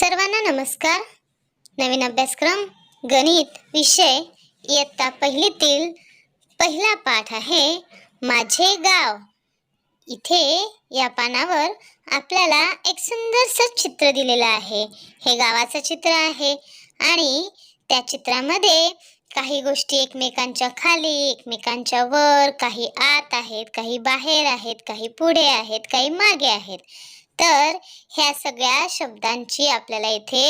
सर्वांना नमस्कार. नवीन अभ्यासक्रम गणित विषय इयत्ता पहिलीतील पहिला पाठ आहे माझे गाव. इथे या पानावर आपल्याला एक सुंदरसं चित्र दिलेलं आहे. हे गावाचं चित्र आहे आणि त्या चित्रामध्ये काही गोष्टी एकमेकांच्या खाली एकमेकांच्या वर काही आत आहेत काही बाहेर आहेत काही पुढे आहेत काही मागे आहेत. तर ह्या सगळ्या शब्दांची आपल्याला इथे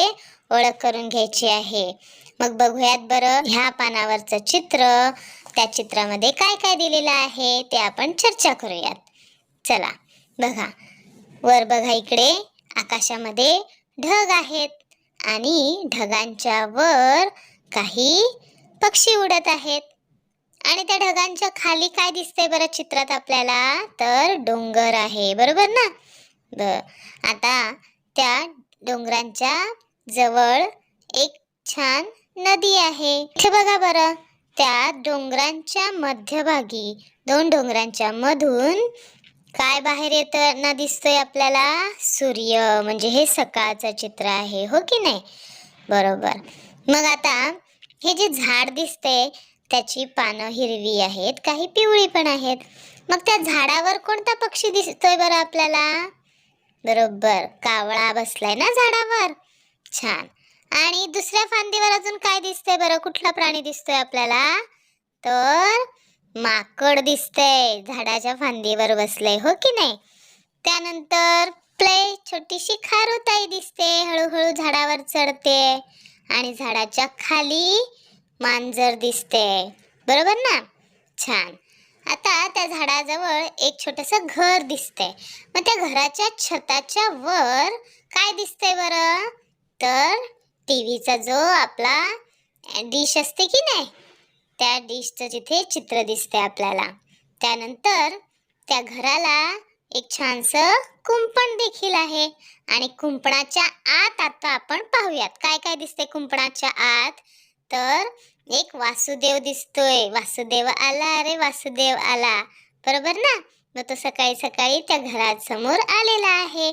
ओळख करून घ्यायची आहे. मग बघूयात बरं ह्या पानावरचं चित्र त्या चित्रामध्ये काय काय दिलेलं आहे ते आपण चर्चा करूयात. चला बघा. वर बघा इकडे आकाशामध्ये ढग आहेत आणि ढगांच्या वर काही पक्षी उडत आहेत. आणि त्या ढगांच्या खाली काय दिसतंय बरं चित्रात आपल्याला? तर डोंगर आहे बरोबर ना? बर आता त्या डोंगरांच्या जवळ एक छान नदी आहे. इथे बघा बरं. त्या डोंगरांच्या मध्यभागी दोन डोंगरांच्या मधून काय बाहेर येताना दिसतोय आपल्याला? सूर्य. म्हणजे हे सकाळचं चित्र आहे हो की नाही? बरोबर. मग आता हे जे झाड दिसते त्याची पानं हिरवी आहेत काही पिवळी पण आहेत. मग त्या झाडावर कोणता पक्षी दिसतोय बरं आपल्याला? बरोबर. कावळा बसलाय ना झाडावर? छान. आणि दुसऱ्या फांदीवर अजून काय दिसतंय बरं? कुठला प्राणी दिसतोय आपल्याला? तर माकड दिसतंय. झाडाच्या फांदीवर बसलंय हो की नाही? त्यानंतर प्ले छोटीशी खारुताई दिसते. हळूहळू झाडावर चढते. आणि झाडाच्या खाली मांजर दिसते. बरोबर ना? छान. आता त्या झाडाजवळ एक छोटस घर दिसतंय. मग त्या घराच्या छताच्या वर काय दिसतंय बरं? तर टीव्हीचा जो आपला डिश असते की नाही त्या डिशचं जिथे चित्र दिसतंय आपल्याला. त्यानंतर त्या घराला एक छानसं कुंपण देखील आहे. आणि कुंपणाच्या आत आता आपण पाहूयात. काय काय दिसते कुंपणाच्या आत? तर एक वासुदेव दिसतोय. वासुदेव आला अरे वासुदेव आला. बरोबर ना? मग तो सकाळी सकाळी त्या घरासमोर आलेला आहे.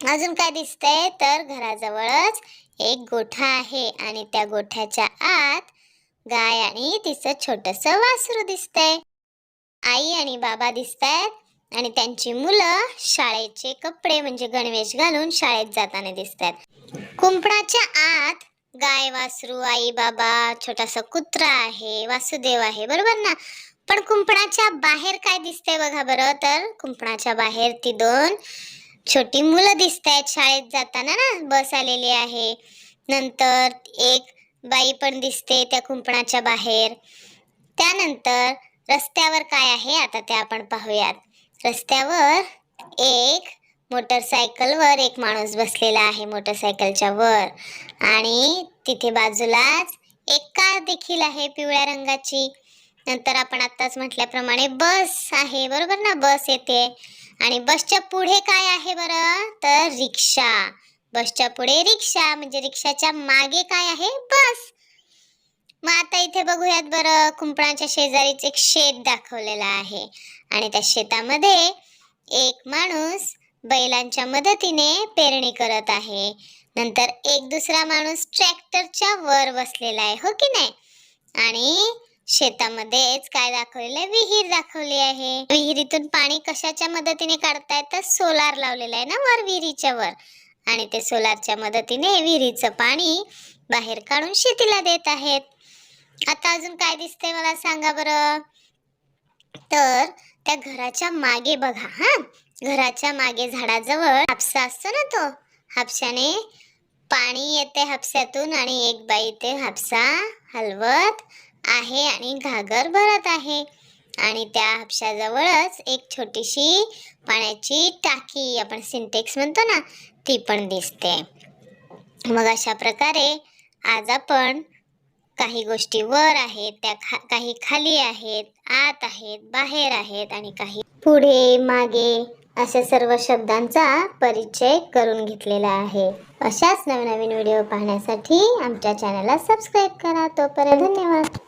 अजून काय दिसतंय? तर घराजवळच एक गोठा आहे आणि त्या गोठ्याच्या आत गाय आणि तिचं छोटस वासरू दिसतंय. आई आणि बाबा दिसतायत आणि त्यांची मुलं शाळेचे कपडे म्हणजे गणवेश घालून शाळेत जाताना दिसतात कुंपणाच्या आत गाय वासरू आई बाबा छोटासा कुत्रा आहे वासुदेव आहे बरोबर ना? पण कुंपणाच्या बाहेर काय दिसतंय बघा बरं? तर कुंपणाच्या बाहेर ती दोन छोटी मुलं दिसत आहेत शाळेत जाताना ना? बस आलेली आहे. नंतर एक बाई पण दिसते त्या कुंपणाच्या बाहेर. त्यानंतर रस्त्यावर काय आहे? आता ते आपण पाहूयात. रस्त्यावर एक मोटरसायकलवर एक माणूस बसलेला आहे मोटरसायकलच्या वर. आणि तिथे बाजूलाच एक कार देखील आहे पिवळ्या रंगाची. नंतर आपण आत्ताच म्हटल्याप्रमाणे बस आहे. बरोबर ना? बस येते. आणि बसच्या पुढे काय आहे बरं? तर रिक्षा. बसच्या पुढे रिक्षा. म्हणजे रिक्षाच्या मागे काय आहे? बस. मग आता इथे बघूयात बरं कुंपणाच्या शेजारीच एक शेत दाखवलेलं आहे. आणि त्या शेतामध्ये एक माणूस बैलांच्या मदतीने पेरणी करत आहे. नंतर एक दुसरा माणूस ट्रॅक्टरच्या वर बसलेला आहे हो की नाही? आणि शेतामध्येच काय दाखवलेलं आहे? विहीर दाखवली आहे. विहिरीतून पाणी कशाच्या मदतीने काढताय तर सोलार लावलेला आहे ना वर विहिरीच्या वर. आणि ते सोलारच्या मदतीने विहिरीचं पाणी बाहेर काढून शेतीला देत आहेत. आता अजून काय दिसतंय मला सांगा बरं? तर त्या घराच्या मागे बघा हा. घराच्या मागे झाडाजवळ हापसा असतो ना तो हापशाने पाणी येते हापशातून आणि एक बाई ते हापसा हलवत आहे आणि घागर भरत आहे. आणि त्या हापशाजवळच एक छोटीशी पाण्याची टाकी आपण सिंटेक्स म्हणतो ना ती पण दिसते. मग अशा प्रकारे आज आपण काही गोष्टी वर आहेत त्या खा काही खाली आहेत आत आहेत बाहेर आहेत आणि काही पुढे मागे अशा सर्व शब्दांचा परिचय करून घेतलेला आहे. अशाच नवनवीन व्हिडिओ पाहण्यासाठी आमच्या चॅनलला सबस्क्राईब करा. तोपर्यंत धन्यवाद.